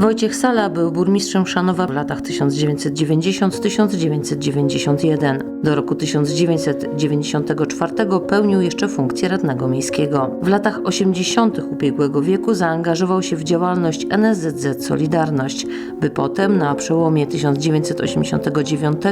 Wojciech Sala był burmistrzem Chrzanowa w latach 1990-1991. Do roku 1994 pełnił jeszcze funkcję radnego miejskiego. W latach 80. ubiegłego wieku zaangażował się w działalność NSZZ Solidarność, by potem na przełomie 1989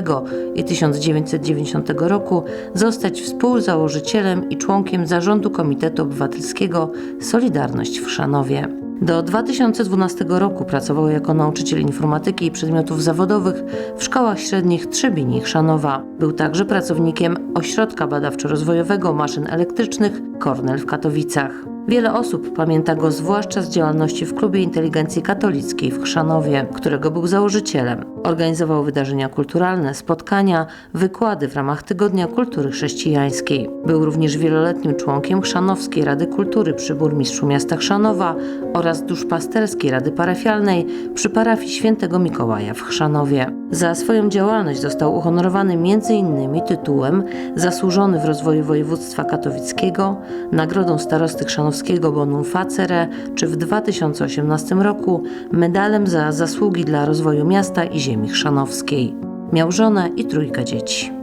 i 1990 roku zostać współzałożycielem i członkiem zarządu Komitetu Obywatelskiego Solidarność w Chrzanowie. Do 2012 roku pracował jako nauczyciel informatyki i przedmiotów zawodowych w szkołach średnich Trzebini i Chrzanowa. Był także pracownikiem Ośrodka Badawczo-Rozwojowego Maszyn Elektrycznych Kornel w Katowicach. Wiele osób pamięta go zwłaszcza z działalności w Klubie Inteligencji Katolickiej w Chrzanowie, którego był założycielem. Organizował wydarzenia kulturalne, spotkania, wykłady w ramach Tygodnia Kultury Chrześcijańskiej. Był również wieloletnim członkiem Chrzanowskiej Rady Kultury przy burmistrzu miasta Chrzanowa oraz duszpasterskiej Rady Parafialnej przy parafii Świętego Mikołaja w Chrzanowie. Za swoją działalność został uhonorowany m.in. tytułem Zasłużony w rozwoju województwa katowickiego, Nagrodą Starosty Chrzanowskiego Bonum Facere, czy w 2018 roku medalem za zasługi dla rozwoju miasta i ziemi chrzanowskiej. Miał żonę i trójkę dzieci.